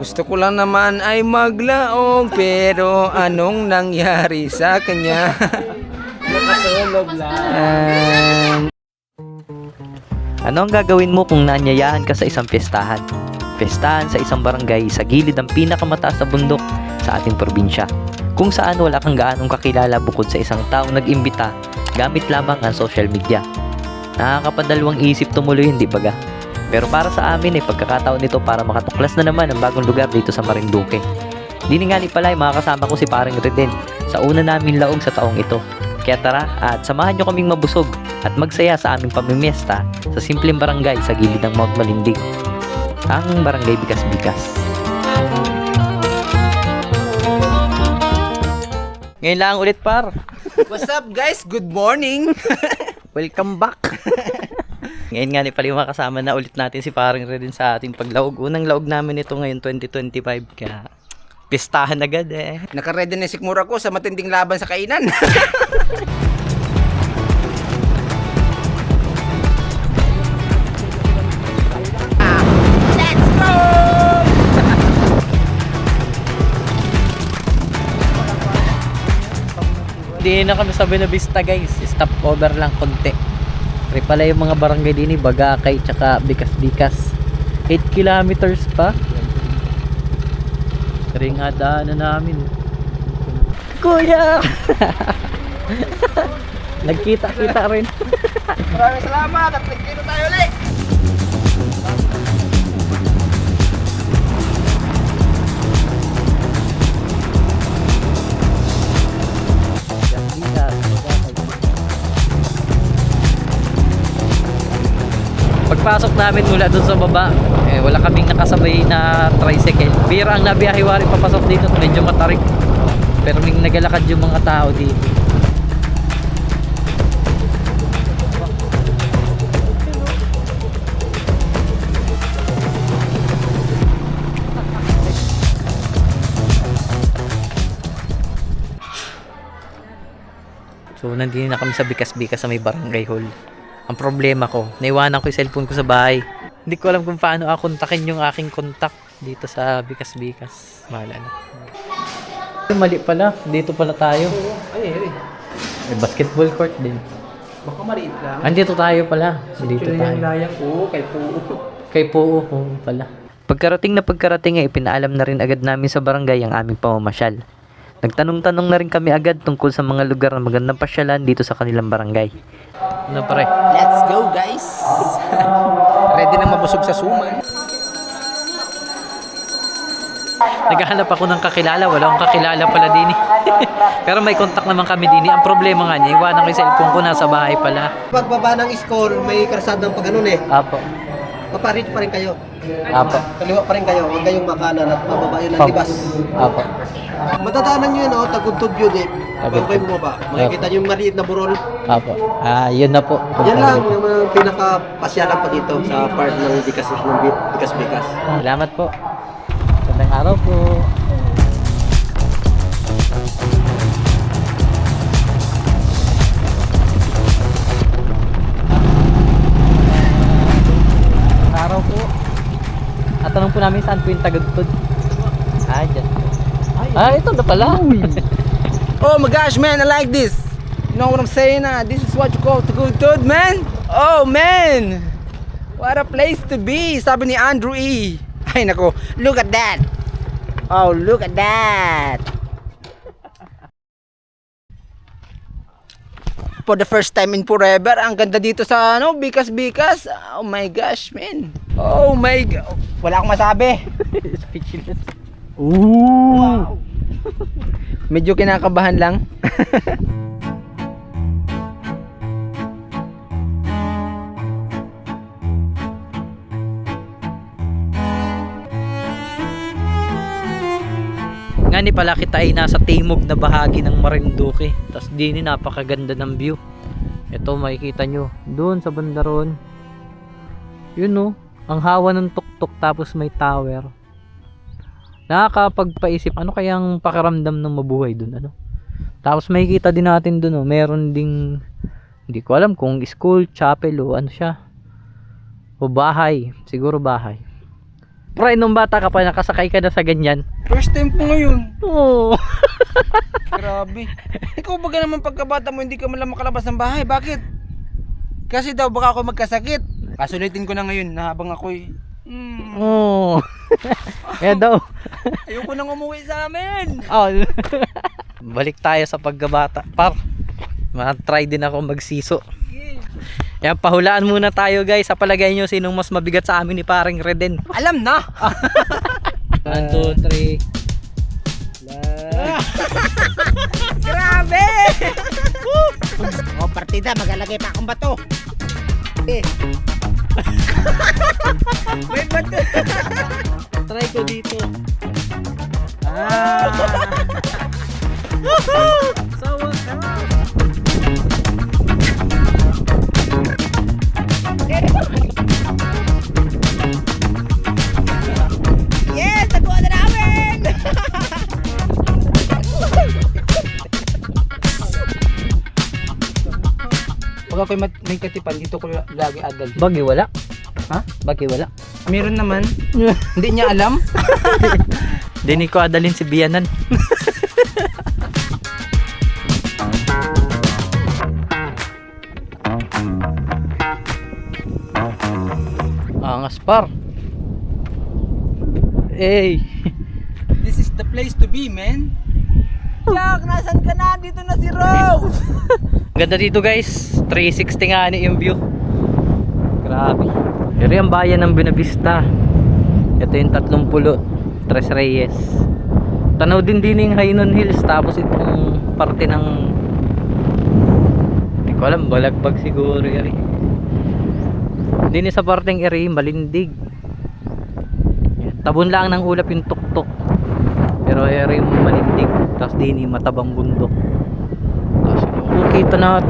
Gusto ko lang naman ay maglaog pero anong nangyari sa kanya? Nakatulog lang. Ano ang gagawin mo kung naanyayahan ka sa isang piyestahan? Piyestahan sa isang barangay sa gilid ng pinakamataas na bundok sa ating probinsya. Kung saan wala kang gaanong kakilala bukod sa isang taong nag-imbita gamit lamang ang social media. Nakakapadalawang isip tumuloy hindi baga. Pero para sa amin ay pagkakataon nito para makatuklas na naman ang bagong lugar dito sa Marinduque. Dini nga ni pala ay mga kasama ko si paring Reden sa una namin laog sa taong ito. Kaya tara at samahan nyo kaming mabusog at magsaya sa aming pamimiesta sa simpleng barangay sa gilid ng Mount Malindig. Ang Barangay Bikas Bikas. Ngayon lang ulit par. What's up guys? Good morning! Welcome back. ngayon nga ni mga kasama na ulit natin si paring Reden sa ating paglaog. Unang laog namin ito ngayon 2025 kaya pistahan agad eh. Nakaredy na si Sikmura ko sa matinding laban sa kainan. Hindi na kami sa Benavista guys. Stop over lang konti. Pero pala yung mga barangay din eh, Bagakay tsaka Bikas-Bikas. 8 kilometers pa. Ring na namin. Kuya! Nagkita-kita rin. Maraming salamat at nagkita tayo ulit! Pagpasok namin mula dun sa baba, eh, wala kaming nakasabay na tricycle. Bira ang nabiyahiwari papasok dito, medyo matarik. Pero may nagalakad yung mga tao dito. So, nandito na kami sa Bikas-Bikas sa may barangay hall. Ang problema ko, naiwanan ko yung cellphone ko sa bahay. Hindi ko alam kung paano ako kontakin yung aking contact dito sa Bikas-Bikas. Mahala na. Mali pala. Dito pala tayo. Ay, ay, May basketball court din. baka maliit lang. Andito tayo pala. Dito Yun yung tayo. layang ko, kay po. Kay oh, pala. Pagkarating na pagkarating ay pinaalam na rin agad namin sa barangay ang aming pamamasyal. Nagtanong-tanong na rin kami agad tungkol sa mga lugar na magandang pasyalan dito sa kanilang barangay. Ano pare? Let's go guys! Ready na mabusog sa suman. Naghahanap ako ng kakilala, wala akong kakilala pala din eh. Pero may contact naman kami din eh. Ang problema nga niya, iwanan ko yung cellphone ko nasa bahay pala. Pagbaba ng score, may karasadang pag ganun eh. Apo. Paparit pa rin kayo. Apo. Kaliwa pa rin kayo. Huwag kayong makanan at mababa yun ang libas. Apo. Matatanan nyo yun, oh, tagudtod yun eh. Tagudtod. Pag kayo bumaba, makikita nyo yung maliit na burol. Apo. Ah, yun na po. Yan lang, yung mga pinaka-pasyalan pa dito sa part ng bikas ng Bi- bikas-bikas. Salamat po. Magandang araw po. Magandang araw po. At tanong po namin saan po yung tagagtod. Ah, dyan. Ah, ito na pala. Oh my gosh, man, I like this. You know what I'm saying? Uh, this is what you call to good dude, man. Oh, man. What a place to be, sabi ni Andrew E. Ay, nako. Look at that. Oh, look at that. For the first time in forever, ang ganda dito sa ano, Bikas Bikas. Oh my gosh, man. Oh my god. Wala akong masabi. Speechless. Ooh. Medyo kinakabahan lang. Nga ni pala kita ay nasa timog na bahagi ng Marinduque. Tapos din napakaganda ng view. Ito makikita nyo. Doon sa banda ron. Yun no. Ang hawa ng tuktok tapos may tower. Nakakapagpaisip ano kayang pakiramdam ng mabuhay doon ano. Tapos makikita din natin doon oh, meron ding hindi ko alam kung school, chapel o ano siya. O bahay, siguro bahay. Pre, nung bata ka pa, nakasakay ka na sa ganyan. First time po ngayon. Oo. Grabe. Ikaw baga naman pagkabata mo hindi ka man lang makalabas ng bahay. Bakit? Kasi daw baka ako magkasakit. Kasulitin ko na ngayon na habang ako'y Hmm, Oo. Kaya daw. ayoko nang umuwi sa amin. Oh. Balik tayo sa pagkabata. Par, try din ako magsiso. Yan, pahulaan muna tayo guys. Sa palagay nyo, sinong mas mabigat sa amin ni paring Reden? Alam na. 1, 2, 3. Grabe! oh, partida, maglalagay pa akong bato. Eh. May bato. Try ko dito. Ah. Wakas. Yes, nakuha na namin! Pag ako'y mat- may katipan, dito ko lagi adal. Bagay wala. Ha? Bagay wala. Meron naman. Hindi niya alam. Dini ko adalin si Bianan. Angas par. Ey. This is the place to be, man. Jack, nasan ka na? Dito na si Rose! Ganda dito guys. 360 nga ni yung view. Grabe. Pero yung bayan ng Binavista. Ito yung tatlong pulo. Tres Reyes. Tanaw din din yung Hainon Hills. Tapos itong parte ng hindi ko alam. Balagbag siguro yari. Din sa parteng eri. Malindig. Tabon lang ng ulap yung tuktok. Pero eri malindig. Tapos din yung matabang bundok. Kita na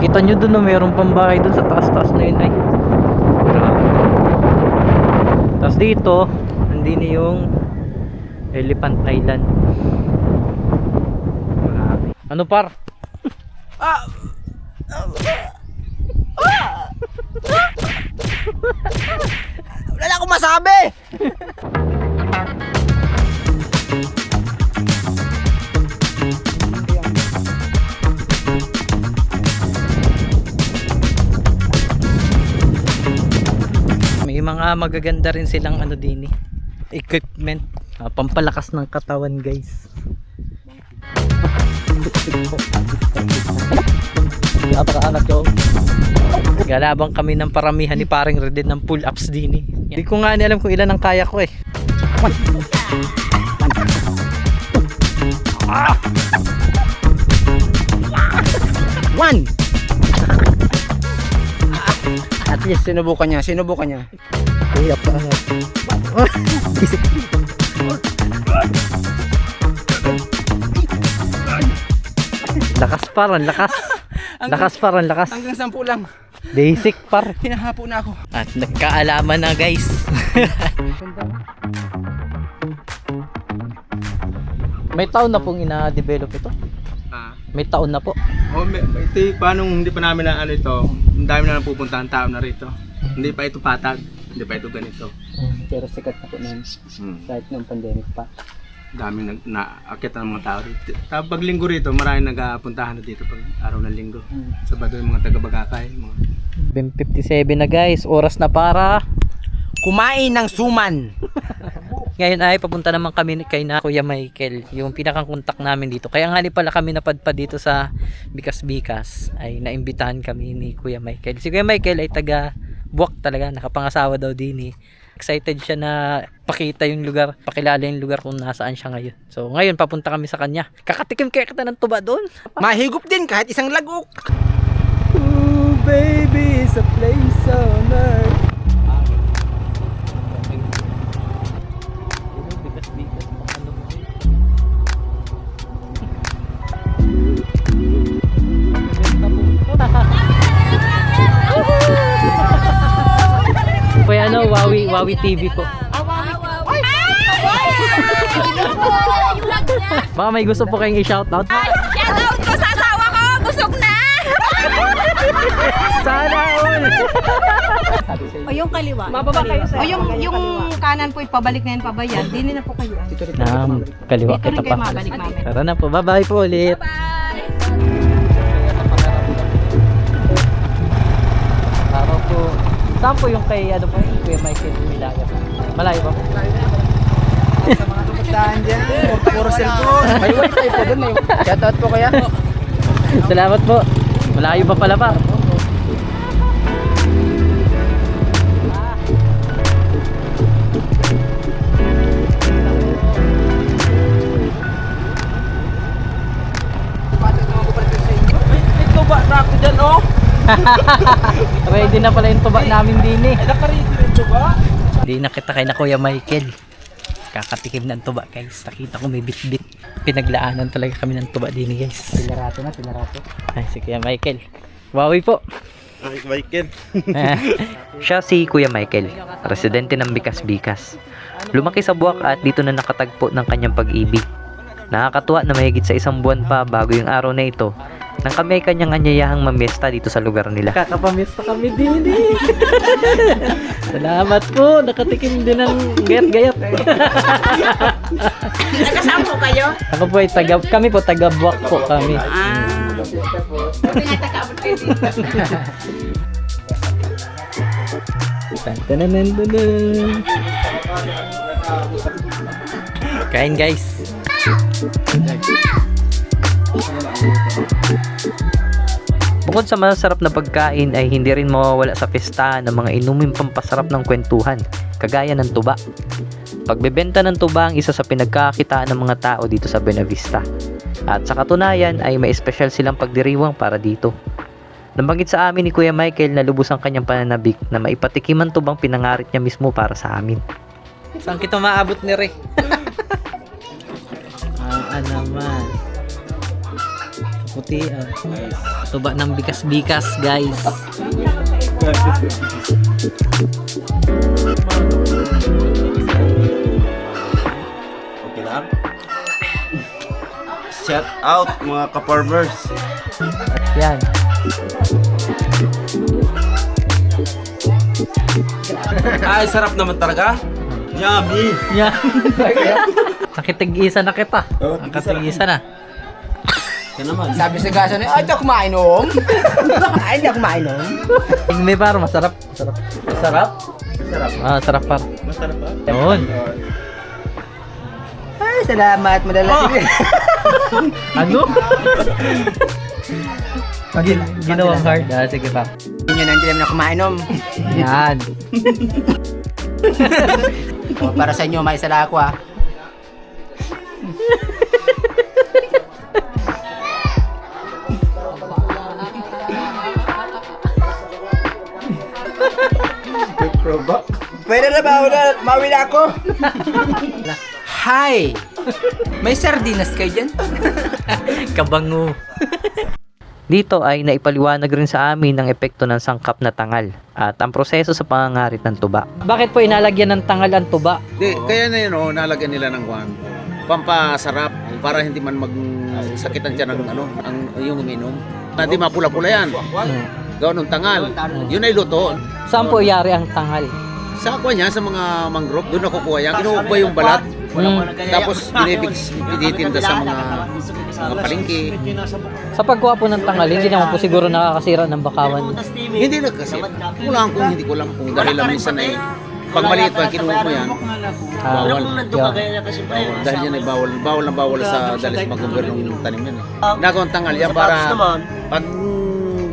kita nyo dun na mayroon pang dun sa taas-taas na yun ay. Tapos dito nandini yung Elephant Island. Grabe. Ano par? Ah! Wala na akong masabi! Mga magaganda rin silang ano din eh, equipment. Ah, pampalakas ng katawan guys. Napakaanak ko galabang kami ng paramihan ni paring Reden ng pull ups din eh. Hindi ko nga alam kung ilan ang kaya ko eh. One! At least sinubukan niya, sinubukan niya. Hirap ka Lakas par, ang lakas. Lakas par, ang lakas. Hanggang sampu lang. Basic par. Hinahapo na ako. At nagkaalaman na guys. May taon na pong ina-develop ito. Ah. May taon na po. Oh, may, ito paano hindi pa namin na ano ito, ang dami na napupuntahan tao na rito. Hindi pa ito patag, hindi pa ito ganito. Pero sikat na po nun. Hmm. Kahit nung pandemic pa. Dami nag naakit ng mga tao rito. Tapos pag linggo rito, maraming nagapuntahan na dito pag araw ng linggo. Sabado yung mga taga Bagakay, mga BEM 57 na guys. Oras na para. Kumain ng suman. Ngayon ay papunta naman kami kay na Kuya Michael, yung pinakang kontak namin dito. Kaya nga ni pala kami napadpad dito sa Bikas Bikas ay naimbitahan kami ni Kuya Michael. Si Kuya Michael ay taga Buwak talaga, nakapangasawa daw din eh. Excited siya na pakita yung lugar, pakilala yung lugar kung nasaan siya ngayon. So ngayon papunta kami sa kanya. Kakatikim kaya kita ng tuba doon. Mahigop din kahit isang lagok. Ooh, baby, it's a place on earth. Wawi, TV po. Baka may gusto po kayong i-shoutout. Shoutout ko sa asawa ko! Busog na! Sana all! O yung kaliwa. Mababa kayo sa- O yung, yung kanan po, pabalik na yun pabayan. Dini na po kayo. Kaliwa Dito rin kita kayo pa. mabalik. Tara na po. Bye-bye po ulit. Araw Saan po yung kay ano po yung Kuya Michael Milaya? Malayo ba po? Saan dyan? Puro cellphone. May wifi po doon. May... Shoutout po kaya. Salamat po. Malayo pa pala pa. Ready na pala yung tuba namin din eh. Hindi na kita kay na Kuya Michael. Kakatikim ng tuba guys. Nakita ko may bit-bit. Pinaglaanan talaga kami ng tuba din guys. Pinarato na, pinarato. Ay, si Kuya Michael. Wawi po. Ay, Michael. Siya si Kuya Michael, residente ng Bikas-Bikas. Lumaki sa buwak at dito na nakatagpo ng kanyang pag-ibig. Nakakatuwa na mahigit sa isang buwan pa bago yung araw na ito nang kami ay kanyang anyayahang mamiesta dito sa lugar nila. Kakapamiesta kami din eh. Salamat po, nakatikim din ng gayat-gayat. Nagkasama po kayo? Ako po ay taga, kami po taga buwak po kami. Ah. Buti nga takaabot kayo dito. Kain guys. Bukod sa masarap na pagkain ay hindi rin mawawala sa pestahan ng mga inuming pampasarap ng kwentuhan, kagaya ng tuba. Pagbebenta ng tuba ang isa sa pinagkakakitaan ng mga tao dito sa Benavista. At sa katunayan ay may espesyal silang pagdiriwang para dito. Nabanggit sa amin ni Kuya Michael na lubos ang kanyang pananabik na maipatikim ang tubang pinangarit niya mismo para sa amin. Saan kita maabot ni Re? ah, naman. Puti ah. Tuba ng bikas-bikas guys. Okay lang? Shout out mga ka-farmers. Yan. Ay, sarap naman talaga. Yummy. Yan. Nakitig-isa na kita. Oh, Nakitig-isa na. Yan naman. Sabi sa gaso niya, ay, hindi ako mainom. ay, hindi ako mainom. May par masarap. Masarap. Sarap? Sarap. Ah, sarap par. Masarap ba? Yun. Ay, salamat. Madala sige. Ano? Gin- ginawang hard. Ah, sige pa. Yun yun, hindi naman ako mainom. Yan. O, para sa inyo, may sala ako ah. Pwede na ba? Wala, mawi na ako. Hi! May sardinas kayo dyan? Kabango. Dito ay naipaliwanag rin sa amin ang epekto ng sangkap na tangal at ang proseso sa pangangarit ng tuba. Bakit po inalagyan ng tangal ang tuba? Di, kaya na yun, oh, nalagyan nila ng kwan. Pampasarap para hindi man magsakit ang tiyan ng ano, ang yung uminom. Hindi mapula-pula yan. Gawin ng tangal. Yun ay luto. Saan po iyari ang tangal? Sa aqua niya, sa mga mangrove, doon nakukuha yan. Kinukuha yung balat. Mm. Tapos binibig, pinitinda sa mga mga palengke. Sa pagkuha po ng tangal, hindi naman po siguro nakakasira ng bakawan. Hindi na kasi. Kulang kung hindi kulang kung dahil lang minsan ay pag maliit pa kinuha mo yan, Ah, bawal. Bawal. Dahil yan ay bawal. Bawal na bawal sa sa pag-gobyerno ng tanim yan. Eh. Nagawang tangal yan para pag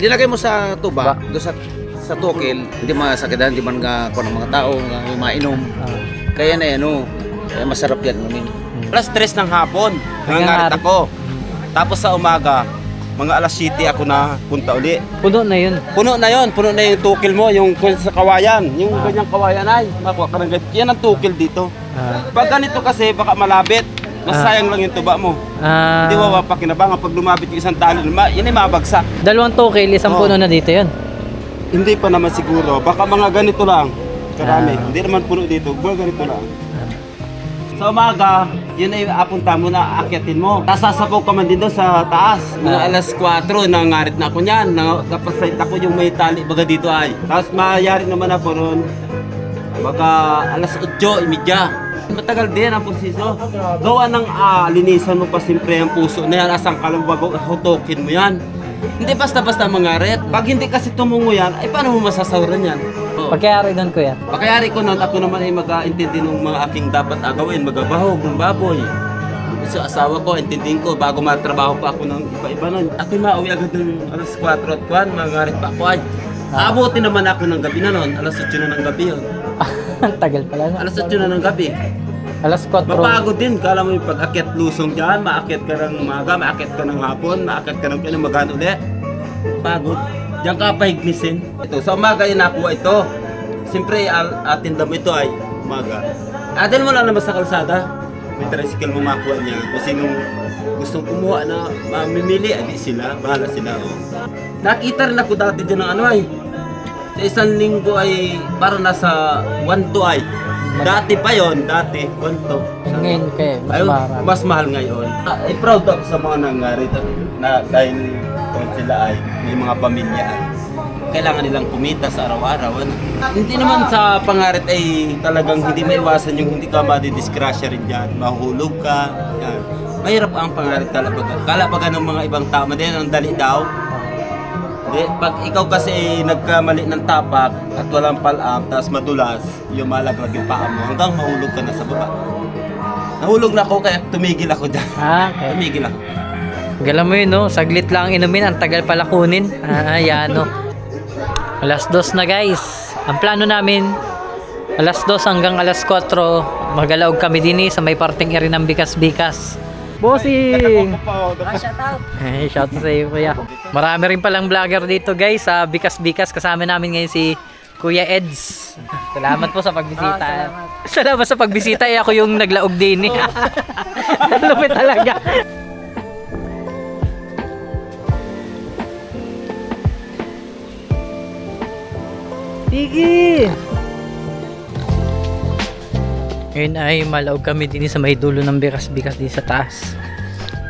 linagay mo sa tuba, do sa sa tukil, hindi masakitan, hindi man nga kung ng mga tao, nga mainom. Ah. Kaya na yan, oh, kaya masarap yan. Umin. Alas 3 ng hapon, Nangangarit. ako. Tapos sa umaga, mga alas 7 ako na punta uli. Puno na yun. Puno na yon, puno na yung tukil mo, yung sa kawayan. Yung ganyang kawayan ay, makuha ka ng. Yan ang tukil dito. Ah. Pag ganito kasi, baka malabit. Nasayang lang yung tuba mo. Ah, Hindi mo mapakinabangan pag lumabit yung isang tali, ma- yan ay mabagsak. dalawang tukil, isang Oh. puno na dito yun. Hindi pa naman siguro. Baka mga ganito lang. Karami. Ah. Hindi naman puno dito. Mga ganito lang. Sa umaga, yun ay apunta mo na akyatin mo. Tapos sasapaw ka man din doon sa taas. Mga alas 4, nangarit na ako niyan. Na, tapos sight ako yung may tali baga dito ay. Tapos mayari naman ako ron. Baka alas 8, imidya. Matagal din ang proseso. Gawa ng ah, linisan mo pa siyempre ang puso na yan. Asang kalang bago hutokin mo yan. Hindi basta-basta mangarit. Pag hindi kasi tumungo yan, ay paano mo masasawran yan? Oo. Pagkayari doon kuya. Pagkayari ko nun, ako naman ay mag-aintindi ng mga aking dapat agawin, magabahog ng baboy. Asawa ko, intindihin ko, bago matrabaho pa ako ng iba-iba nun. Ako'y mauwi agad ng alas 4 at 1, mangarit pa ako ay. Aabuti naman ako ng gabi na nun, alas 8 na ng gabi yun. Ang tagal pala no. Alas 8 na ng gabi. Alas 4. Mapagod din, kala mo yung pag-akyat lusong dyan, maakyat ka ng umaga, maakyat ka ng hapon, maakyat ka ng pinamagaan ulit. Pagod. Diyan ka pahignisin. Ito, sa umaga yung nakuha ito. Siyempre, al- atin mo ito ay umaga. Adel mo lang naman sa kalsada. May tricycle mo makuha niya. Kung sinong gustong kumuha na mamimili, adi sila, bahala sila. Oh. Nakita rin ako dati dyan ng ano ay. Sa isang linggo ay parang nasa 1 to ay. Dati pa yon, dati 1 to. Ngayon kaya mas Ayun, marami. mas mahal ngayon. Ah, ay proud ako sa mga nangyari na dahil kung sila ay may mga pamilya kailangan nilang kumita sa araw-araw. Ano? Hindi naman sa pangarit ay talagang hindi maiwasan yung hindi ka madidiskrasya rin dyan. Mahulog ka. Yan. Mahirap ang pangarit kalabaga. Kalabaga ng mga ibang tama din, ang dali daw. Di, pag ikaw kasi nagkamali ng tapak at walang palam, tapos madulas, yung malaglag yung paa mo, hanggang mahulog ka na sa baba. Nahulog na ako kaya tumigil ako dyan. Ah, okay. Tumigil ako. Galam mo yun, no? Saglit lang inumin, ang tagal pala kunin. Ah, yan, no? Alas dos na, guys. Ang plano namin, alas dos hanggang alas 4, magalaog kami din eh, sa may parting area ng Bikas-Bikas. Bossing! Eh, shout out sa iyo, kuya. Marami rin palang vlogger dito, guys, sa Bikas-Bikas. Kasama namin ngayon si Kuya Eds. Salamat po sa pagbisita. salamat. sa pagbisita. Eh, ako yung naglaog din eh. Lupit talaga. Sige! Ngayon ay malaog kami din sa may dulo ng bikas-bikas din sa taas.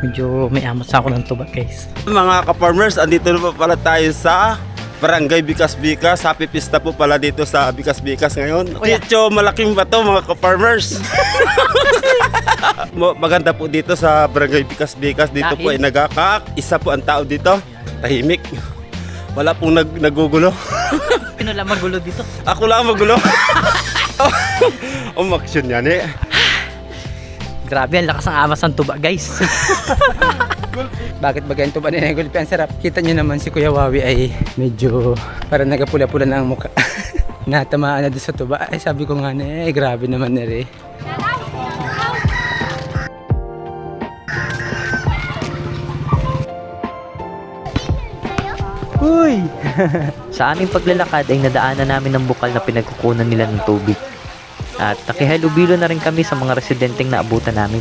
Medyo may amat sa ako ng tuba guys. Mga ka-farmers, andito na pala tayo sa Barangay Bikas Bikas. Happy Pista po pala dito sa Bikas Bikas ngayon. Medyo malaking bato mga ka-farmers. Maganda po dito sa Barangay Bikas Bikas. Dito po ay Dahil? nagakak. Isa po ang tao dito. Tahimik. Wala pong nag nagugulo. Pino lang magulo dito. Ako lang ang magulo. Umaksyon yan eh. Grabe, ang lakas ng amas ng tuba guys. Bakit ba ganito ba na yung Ang sarap. Kita nyo naman si Kuya Wawi ay medyo parang nagapula-pula na ang mukha. Natamaan na doon sa tuba. Ay sabi ko nga na eh, grabe naman na rin. Uy! Sa aming paglalakad ay nadaanan namin ng bukal na pinagkukunan nila ng tubig. At nakihalubilo na rin kami sa mga residenteng naabutan namin.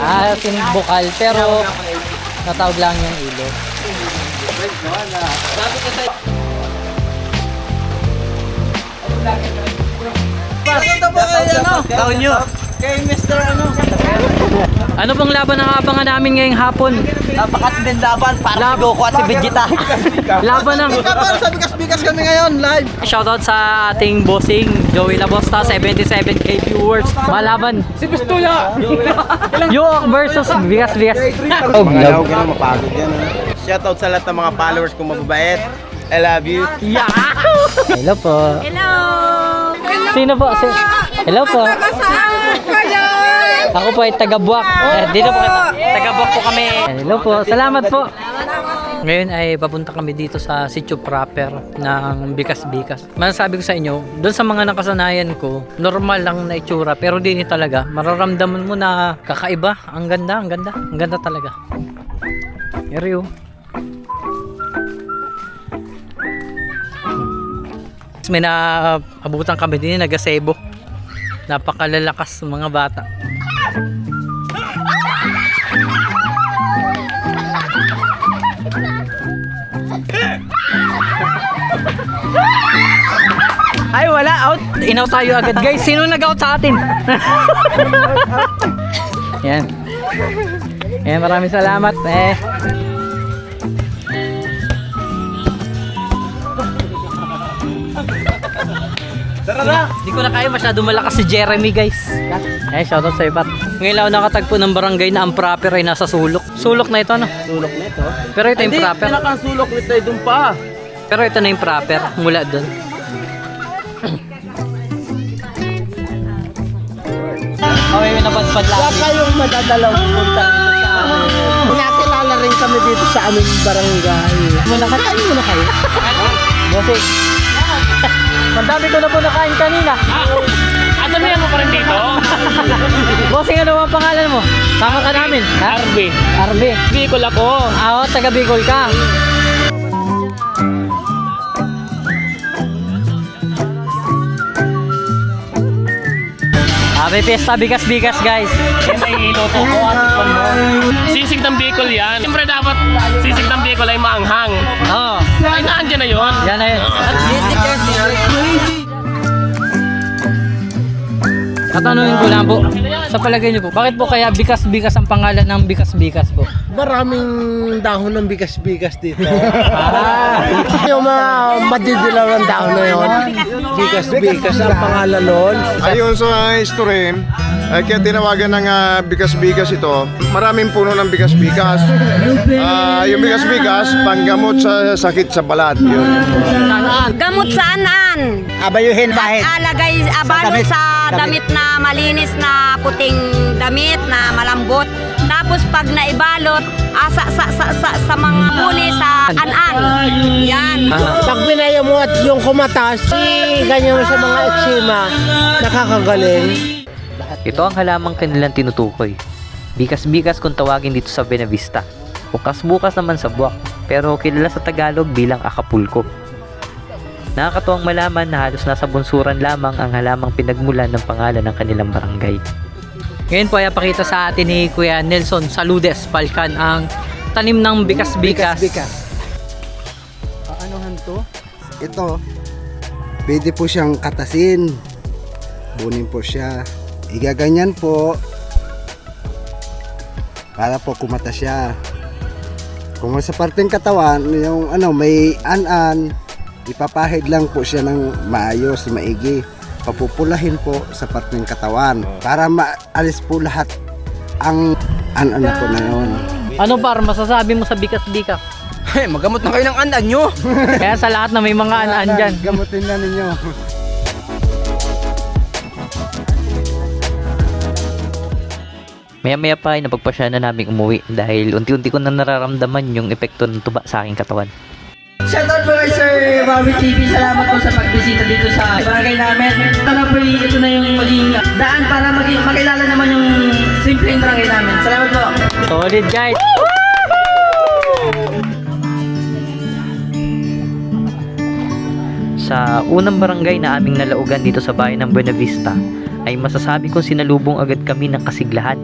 Ah, yung bukal pero natawag lang yung ilo. Taon nyo! Kay Mr. ano? Ano bang laban ang abangan namin ngayong hapon? Napakatinding laban para si Goku at si Vegeta. Laban ng Kapal, sa bigas-bigas kami ngayon, live! Shoutout sa ating bossing Joey Labosta 77k viewers. Malaban. Si Pistola. Yo versus Bigas Bigas. Oh, ka na mapagod yan. Shoutout sa lahat ng mga followers kong mababait. I love you. Yeah. Hello po. Hello! Sino po? Si Hello po. Saan kayo? Ako po ay taga Buwak. Eh, dito po kita. Taga Buwak po kami. Hello po. Salamat po. Ngayon ay papunta kami dito sa sitio proper ng Bikas-Bikas. Masasabi ko sa inyo, doon sa mga nakasanayan ko, normal lang na itsura pero di ni talaga. Mararamdaman mo na kakaiba. Ang ganda, ang ganda. Ang ganda talaga. Area. May naabutan kami din na gazebo. Napakalalakas mga bata. Ay, wala! out. Inaw tayo agad guys. Sino nag-out sa atin? Yan. Yan, maraming salamat. Eh. Tara! Hindi ko na kaya masyado malakas si Jeremy guys. Eh, shoutout sa ipat. Ngayon lang ako nakatagpo ng barangay na ang proper ay nasa sulok. Sulok na ito, no? Sulok na ito. Pero ito yung proper. pinakasulok nito ay doon pa. Pero ito na yung proper mula doon. Oh, may napadpad lang. Wala kayong madadalaw punta dito sa amin. Nakilala rin kami dito sa aming barangay. Muna ka, kain muna kayo. Bossing. Madami ko na po nakain kanina. Ano mo pa rin dito? Bossing, ano ang pangalan mo? Tama ka namin. Ha? Arby. Arbe. Bicol ako. Ah, oh, taga Bicol ka. Happy Fiesta, bigas-bigas guys. Yan ay iluto ko at ikon mo. Sisig ng Bicol yan. Siyempre dapat sisig ng Bicol ay maanghang. Oo, Ay naandyan na yun. yan na yun. Katanungin ko lang po, sa palagay niyo po, bakit po kaya bikas-bikas ang pangalan ng bikas-bikas po? Maraming dahon ng bigas-bigas dito. yung mga madidilaw ng dahon na yun. Bigas-bigas ang pangalan nun. Ayon sa history, ay kaya tinawagan ng ah, bigas-bigas ito, maraming puno ng bigas-bigas. Ah, yung bigas-bigas, panggamot sa sakit sa balat. Yun. Gamot saanan? Abayuhin bahit. Alagay, abalo damit. sa Damit. na malinis na puting damit na malambot. Tapos pag naibalot, asa sa, sa, sa, sa mga puni sa anan. Yan. Pag binaya mo at yung kumatas, si ganyan sa mga eksima, nakakagaling. Ito ang halamang kanilang tinutukoy. Bikas-bikas kung tawagin dito sa Benavista. Bukas-bukas naman sa Buwak, pero kilala sa Tagalog bilang Acapulco. Nakakatuwang malaman na halos nasa bunsuran lamang ang halamang pinagmulan ng pangalan ng kanilang barangay. Ngayon po ay pakita sa atin ni Kuya Nelson Saludes Palcan ang tanim ng bikas-bikas. Anuhan to? Ito, pwede po siyang katasin. Bunin po siya. Igaganyan po para po kumata siya. Kung sa parteng katawan, yung ano, may an-an, ipapahid lang po siya ng maayos, maigi. Papupulahin po sa parteng katawan para maalis po lahat ang an-an na po na yun. Ano par masasabi mo sa bikas-bikas? Hey, magamot na kayo ng anan nyo. Kaya sa lahat na may mga an-an dyan. Gamutin na ninyo. Maya-maya pa ay napagpasya na namin umuwi dahil unti-unti ko na nararamdaman yung epekto ng tuba sa aking katawan. Shoutout po kay Sir Bobby TV. Salamat po sa pagbisita dito sa barangay namin. Sana po ito na yung maging daan para maging makilala naman yung simpleng barangay namin. Salamat po. Solid guys. Sa unang barangay na aming nalaugan dito sa bayan ng Buenavista ay masasabi kong sinalubong agad kami ng kasiglahan.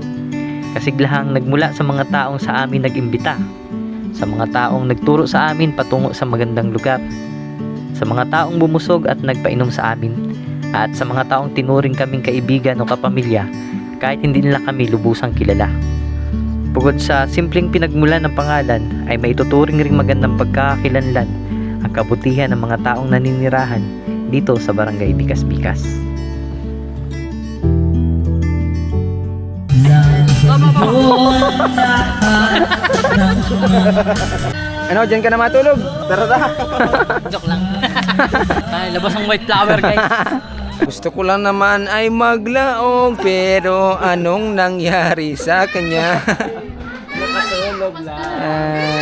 Kasiglahang nagmula sa mga taong sa amin nagimbita, sa mga taong nagturo sa amin patungo sa magandang lugar, sa mga taong bumusog at nagpainom sa amin, at sa mga taong tinuring kaming kaibigan o kapamilya kahit hindi nila kami lubusang kilala. Bukod sa simpleng pinagmulan ng pangalan ay may tuturing ring magandang pagkakakilanlan ang kabutihan ng mga taong naninirahan dito sa barangay Bikas-Bikas. Ano, dyan ka na matulog? Tara na. Joke lang. Ay, labas ang white flower guys. Gusto ko lang naman ay maglaog pero anong nangyari sa kanya? Nakatulog lang.